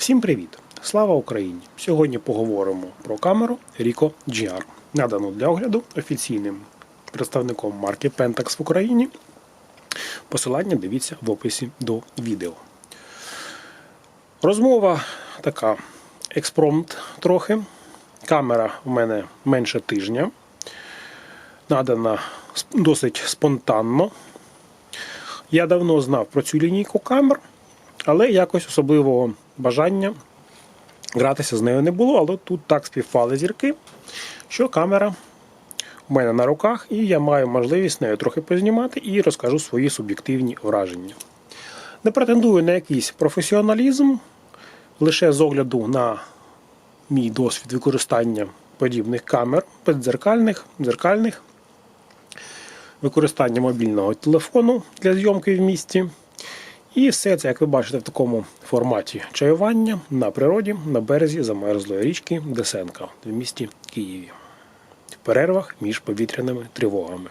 Всім привіт! Слава Україні! Сьогодні поговоримо про камеру Ricoh GR, надану для огляду офіційним представником марки Pentax в Україні. Посилання дивіться в описі до відео. Розмова така експромт трохи. Камера в мене менше тижня. Надана досить спонтанно. Я давно знав про цю лінійку камер, але якось особливого бажання гратися з нею не було. Але тут так співпали зірки, що камера у мене на руках, і я маю можливість нею трохи познімати і розкажу свої суб'єктивні враження. Не претендую на якийсь професіоналізм, лише з огляду на мій досвід використання подібних камер, бездзеркальних, дзеркальних, використання мобільного телефону для зйомки в місті. І все це, як ви бачите, в такому форматі чаювання на природі на березі замерзлої річки Десенка в місті Києві. В перервах між повітряними тривогами.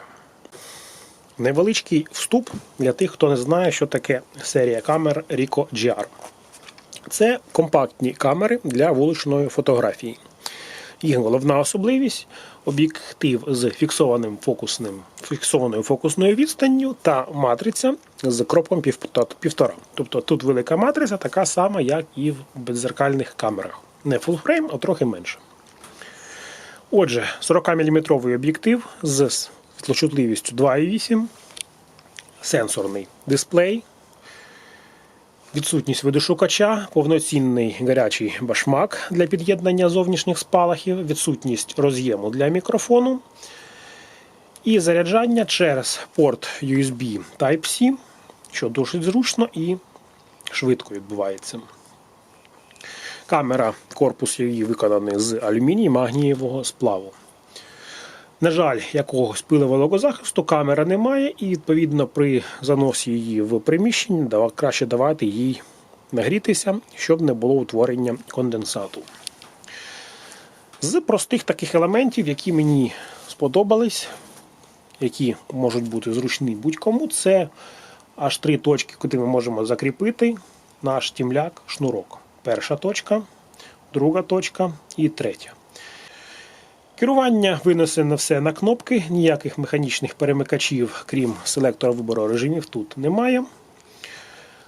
Невеличкий вступ для тих, хто не знає, що таке серія камер Ricoh GR. Це компактні камери для вуличної фотографії. Їх головна особливість об'єктив з фіксованим фокусним, фіксованою фокусною відстанню та матриця з кропом пів- півтора. Тобто тут велика матриця, така сама, як і в беззеркальних камерах. Не фулфрейм, а трохи менше. Отже, 40-мм об'єктив з світлочутливістю 2,8, сенсорний дисплей, відсутність видошукача, повноцінний гарячий башмак для під'єднання зовнішніх спалахів, відсутність роз'єму для мікрофону і заряджання через порт USB Type-C, що досить зручно і швидко відбувається. Камера, корпус її виконаний з алюміній магнієвого сплаву. На жаль, якогось пилового захисту камера немає, і відповідно при заносі її в приміщення краще давати їй нагрітися, щоб не було утворення конденсату. З простих таких елементів, які мені сподобались, які можуть бути зручні будь-кому, це аж три точки, куди ми можемо закріпити наш тімляк шнурок. Перша точка, друга точка і третя. Керування винесено все на кнопки, ніяких механічних перемикачів, крім селектора вибору режимів, тут немає.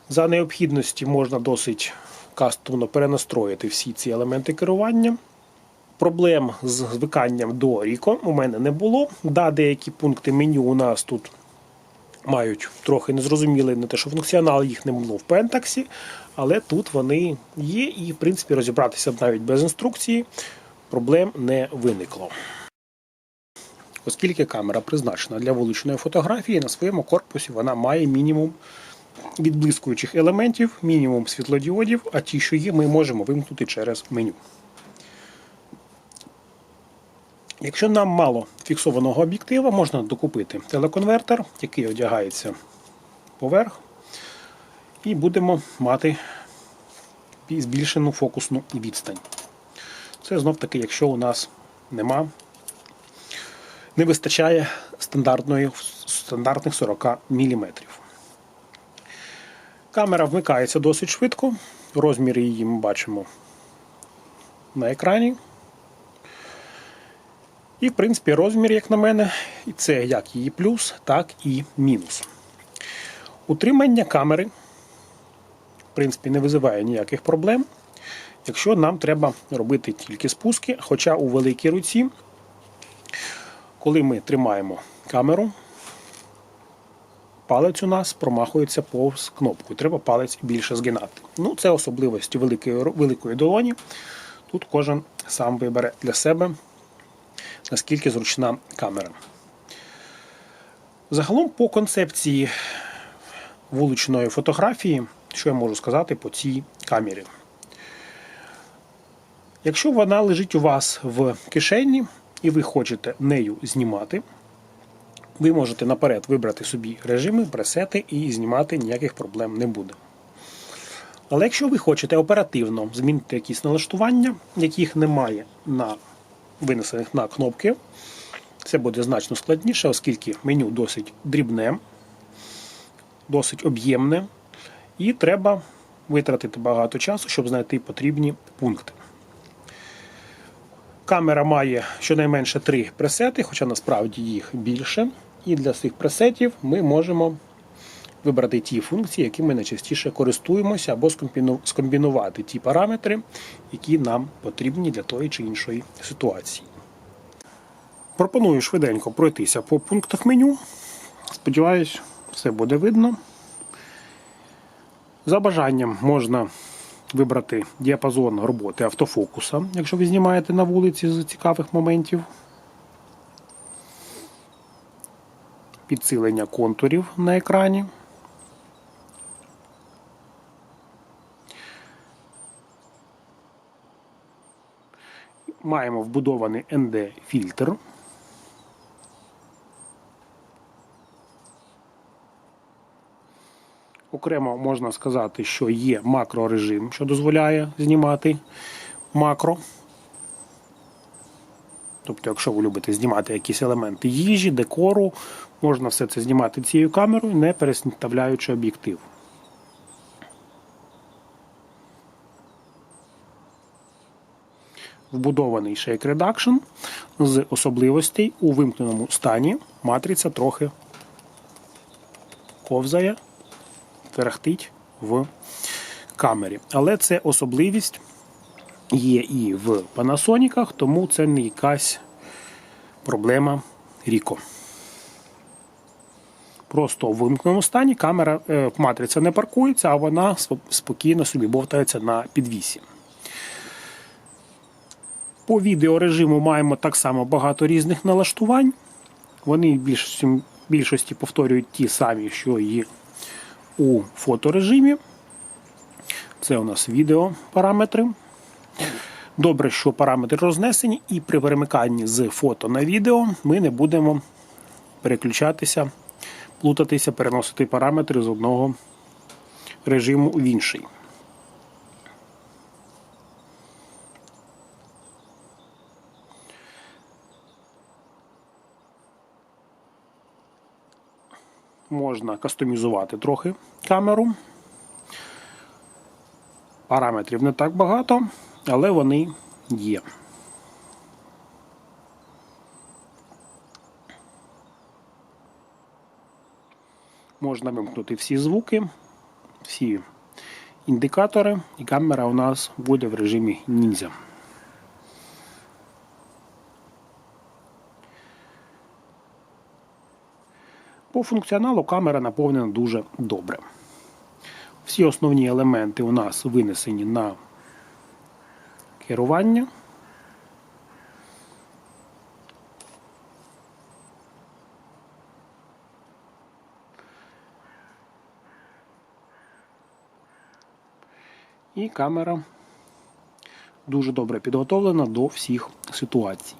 За необхідності можна досить кастомно перенастроїти всі ці елементи керування. Проблем з звиканням до Rico у мене не було. Да, деякі пункти меню у нас тут мають трохи незрозумілий не те, що функціонал їх не було в Pentax, але тут вони є, і в принципі розібратися навіть без інструкції проблем не виникло. Оскільки камера призначена для вуличної фотографії, на своєму корпусі вона має мінімум відблискуючих елементів, мінімум світлодіодів, а ті, що є, ми можемо вимкнути через меню. Якщо нам мало фіксованого об'єктива, можна докупити телеконвертер, який одягається поверх, і будемо мати збільшену фокусну відстань. Це знов таки, якщо у нас нема, не вистачає стандартної, стандартних 40 мм. Камера вмикається досить швидко. Розмір її ми бачимо на екрані. І, в принципі, розмір, як на мене, це як її плюс, так і мінус. Утримання камери, в принципі, не визиває ніяких проблем якщо нам треба робити тільки спуски, хоча у великій руці, коли ми тримаємо камеру, палець у нас промахується повз кнопку. Треба палець більше згинати. Ну, Це особливості великої, великої долоні. Тут кожен сам вибере для себе, наскільки зручна камера. Загалом по концепції вуличної фотографії, що я можу сказати по цій камері. Якщо вона лежить у вас в кишені і ви хочете нею знімати, ви можете наперед вибрати собі режими, пресети і знімати ніяких проблем не буде. Але якщо ви хочете оперативно змінити якісь налаштування, яких немає на винесених на кнопки, це буде значно складніше, оскільки меню досить дрібне, досить об'ємне, і треба витратити багато часу, щоб знайти потрібні пункти. Камера має щонайменше три пресети, хоча насправді їх більше. І для цих пресетів ми можемо вибрати ті функції, якими найчастіше користуємося, або скомбінувати ті параметри, які нам потрібні для тої чи іншої ситуації. Пропоную швиденько пройтися по пунктах меню. Сподіваюсь, все буде видно. За бажанням можна вибрати діапазон роботи автофокуса, якщо ви знімаєте на вулиці з цікавих моментів. Підсилення контурів на екрані. Маємо вбудований ND-фільтр. Окремо можна сказати, що є макрорежим, що дозволяє знімати макро. Тобто, якщо ви любите знімати якісь елементи їжі, декору, можна все це знімати цією камерою, не переставляючи об'єктив. Вбудований Shake Reduction з особливостей у вимкненому стані матриця трохи ковзає терехтить в камері. Але це особливість є і в Panasonic, тому це не якась проблема Ріко. Просто в вимкненому стані камера е, матриця не паркується, а вона спокійно собі бовтається на підвісі. По відеорежиму маємо так само багато різних налаштувань. Вони в більшості повторюють ті самі, що і у фоторежимі. Це у нас відео параметри. Добре, що параметри рознесені, і при перемиканні з фото на відео ми не будемо переключатися, плутатися, переносити параметри з одного режиму в інший. Можна кастомізувати трохи камеру. Параметрів не так багато, але вони є. Можна вимкнути всі звуки, всі індикатори, і камера у нас буде в режимі ніндзя. По функціоналу камера наповнена дуже добре. Всі основні елементи у нас винесені на керування. І камера дуже добре підготовлена до всіх ситуацій.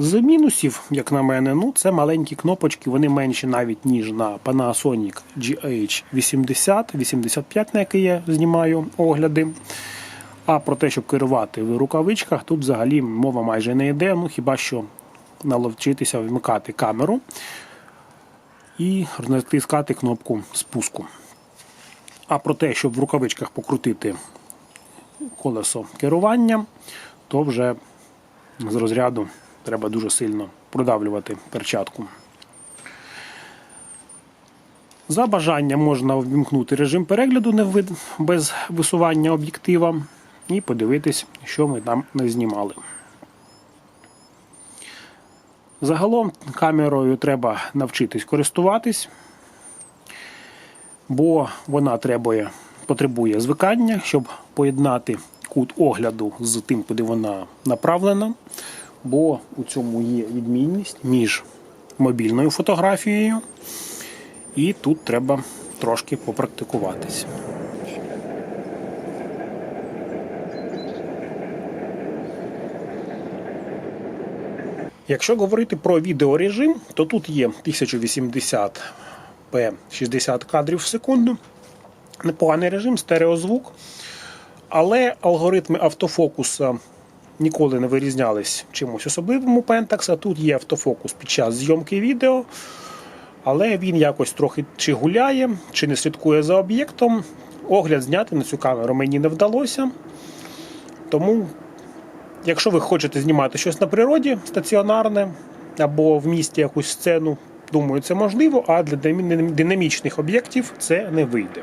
З мінусів, як на мене, ну це маленькі кнопочки, вони менші навіть ніж на Panasonic GH80, 85, на який я знімаю огляди. А про те, щоб керувати в рукавичках, тут взагалі мова майже не йде, ну хіба що наловчитися вмикати камеру і натискати кнопку спуску. А про те, щоб в рукавичках покрутити колесо керування, то вже з розряду треба дуже сильно продавлювати перчатку. За бажанням можна ввімкнути режим перегляду без висування об'єктива і подивитись, що ми там не знімали. Загалом камерою треба навчитись користуватись, бо вона требує, потребує звикання, щоб поєднати кут огляду з тим, куди вона направлена. Бо у цьому є відмінність між мобільною фотографією, і тут треба трошки попрактикуватись. Якщо говорити про відеорежим, то тут є 1080p 60 кадрів в секунду. Непоганий режим, стереозвук. Але алгоритми автофокуса ніколи не вирізнялись чимось особливим у Pentax. Тут є автофокус під час зйомки відео, але він якось трохи чи гуляє, чи не слідкує за об'єктом. Огляд зняти на цю камеру мені не вдалося. Тому, якщо ви хочете знімати щось на природі стаціонарне або в місті якусь сцену, думаю, це можливо, а для динамічних об'єктів це не вийде.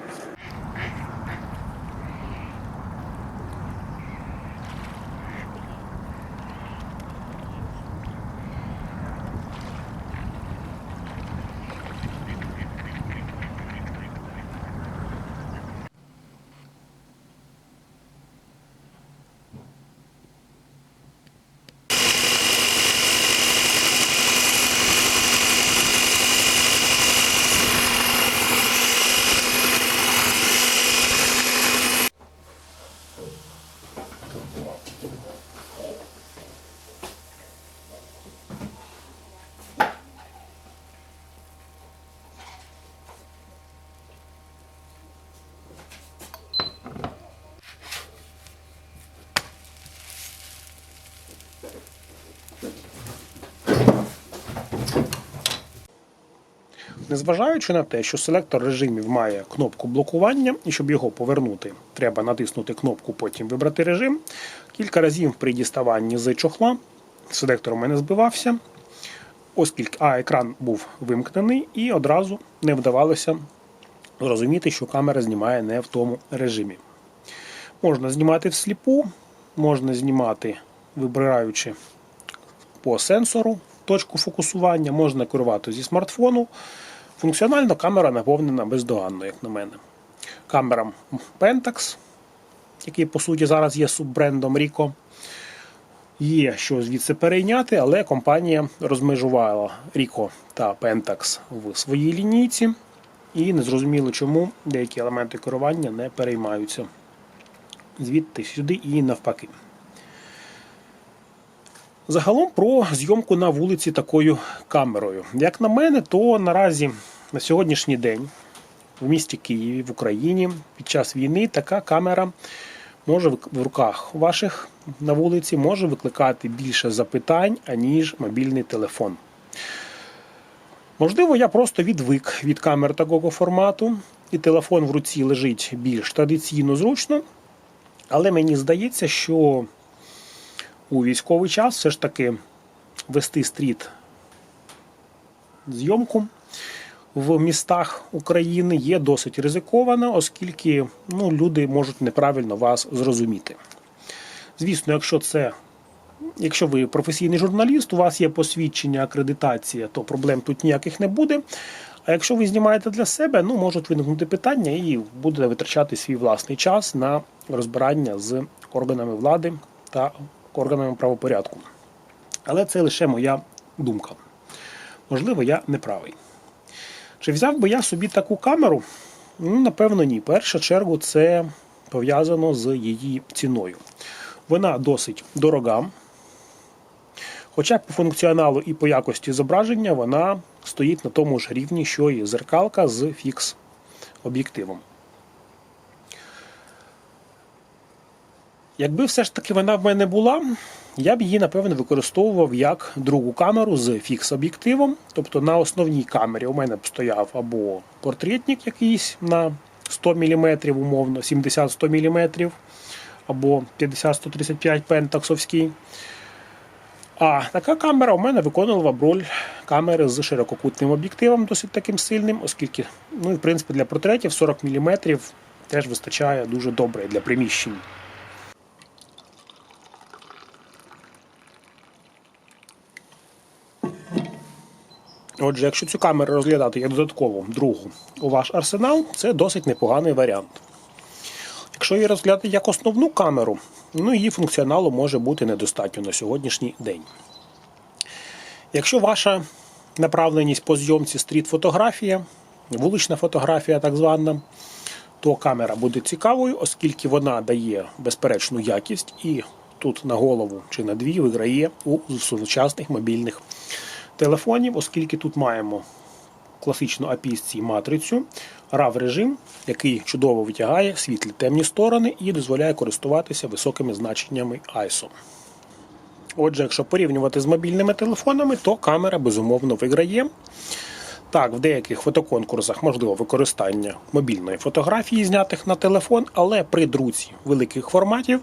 Незважаючи на те, що селектор режимів має кнопку блокування, і щоб його повернути, треба натиснути кнопку, потім вибрати режим. Кілька разів при діставанні з чохла селектор у мене збивався, оскільки а екран був вимкнений, і одразу не вдавалося зрозуміти, що камера знімає не в тому режимі. Можна знімати всліпу, можна знімати, вибираючи по сенсору точку фокусування, можна керувати зі смартфону. Функціонально камера наповнена бездоганно, як на мене. Камера Pentax, який по суті зараз є суббрендом Ricoh. Є що звідси перейняти, але компанія розмежувала Ricoh та Pentax в своїй лінійці, і незрозуміло чому деякі елементи керування не переймаються звідти сюди і навпаки. Загалом про зйомку на вулиці такою камерою. Як на мене, то наразі на сьогоднішній день в місті Києві, в Україні, під час війни така камера може в руках ваших на вулиці може викликати більше запитань, аніж мобільний телефон. Можливо, я просто відвик від камер такого формату, і телефон в руці лежить більш традиційно зручно, але мені здається, що у військовий час все ж таки вести стріт зйомку в містах України є досить ризиковано, оскільки ну, люди можуть неправильно вас зрозуміти. Звісно, якщо це. Якщо ви професійний журналіст, у вас є посвідчення, акредитація, то проблем тут ніяких не буде. А якщо ви знімаєте для себе, ну можуть виникнути питання і буде витрачати свій власний час на розбирання з органами влади та органами правопорядку. Але це лише моя думка. Можливо, я не правий. Чи взяв би я собі таку камеру? Ну, напевно, ні. В першу чергу це пов'язано з її ціною. Вона досить дорога. Хоча по функціоналу і по якості зображення вона стоїть на тому ж рівні, що і зеркалка з фікс об'єктивом. Якби все ж таки вона в мене була, я б її, напевно, використовував як другу камеру з фікс-об'єктивом. Тобто на основній камері у мене б стояв або портретник якийсь на 100 мм, умовно, 70-100 мм, або 50-135 пентаксовський. А така камера у мене виконувала б роль камери з ширококутним об'єктивом, досить таким сильним, оскільки, ну, в принципі, для портретів 40 мм теж вистачає дуже добре для приміщень. Отже, якщо цю камеру розглядати як додаткову другу у ваш арсенал, це досить непоганий варіант. Якщо її розглядати як основну камеру, ну її функціоналу може бути недостатньо на сьогоднішній день. Якщо ваша направленість по зйомці стріт-фотографія, вулична фотографія так звана, то камера буде цікавою, оскільки вона дає безперечну якість і тут на голову чи на дві виграє у сучасних мобільних телефонів, оскільки тут маємо класичну APS-C матрицю, RAW режим, який чудово витягає світлі темні сторони і дозволяє користуватися високими значеннями ISO. Отже, якщо порівнювати з мобільними телефонами, то камера безумовно виграє. Так, в деяких фотоконкурсах можливо використання мобільної фотографії, знятих на телефон, але при друці великих форматів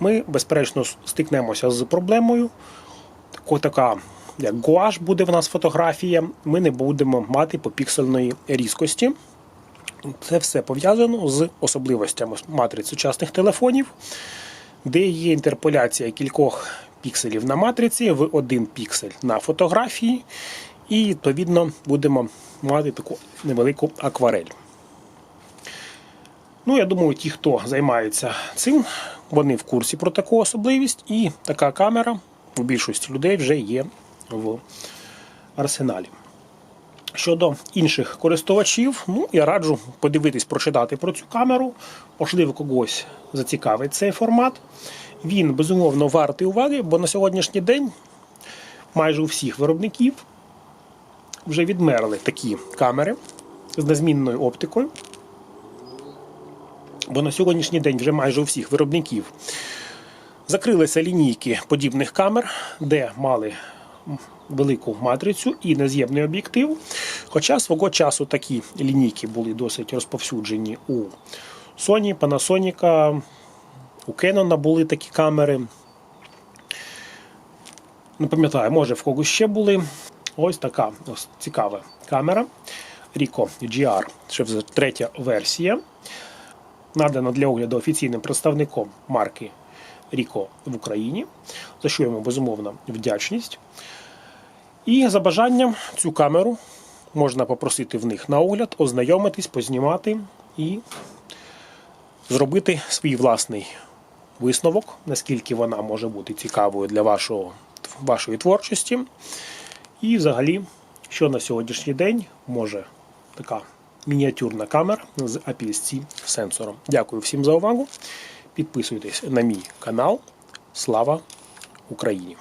ми, безперечно, стикнемося з проблемою. Така, як гуаш буде в нас фотографія, ми не будемо мати попіксельної різкості. Це все пов'язано з особливостями матриць сучасних телефонів, де є інтерполяція кількох пікселів на матриці в один піксель на фотографії, і відповідно будемо мати таку невелику акварель. Ну, я думаю, ті, хто займається цим, вони в курсі про таку особливість, і така камера у більшості людей вже є в арсеналі. Щодо інших користувачів, ну я раджу подивитись, прочитати про цю камеру. Можливо, когось зацікавить цей формат. Він безумовно вартий уваги, бо на сьогоднішній день майже у всіх виробників вже відмерли такі камери з незмінною оптикою. Бо на сьогоднішній день вже майже у всіх виробників закрилися лінійки подібних камер, де мали велику матрицю і нез'ємний об'єктив. Хоча свого часу такі лінійки були досить розповсюджені у Sony, Panasonic, у Canon були такі камери. Не пам'ятаю, може в когось ще були. Ось така ось цікава камера. Ricoh GR, ще третя версія. Надана для огляду офіційним представником марки Ricoh в Україні, за що йому безумовно вдячність. І за бажанням цю камеру можна попросити в них на огляд, ознайомитись, познімати і зробити свій власний висновок, наскільки вона може бути цікавою для вашого, вашої творчості. І взагалі, що на сьогоднішній день може така мініатюрна камера з APS-C сенсором. Дякую всім за увагу. Підписуйтесь на мій канал. Слава Україні!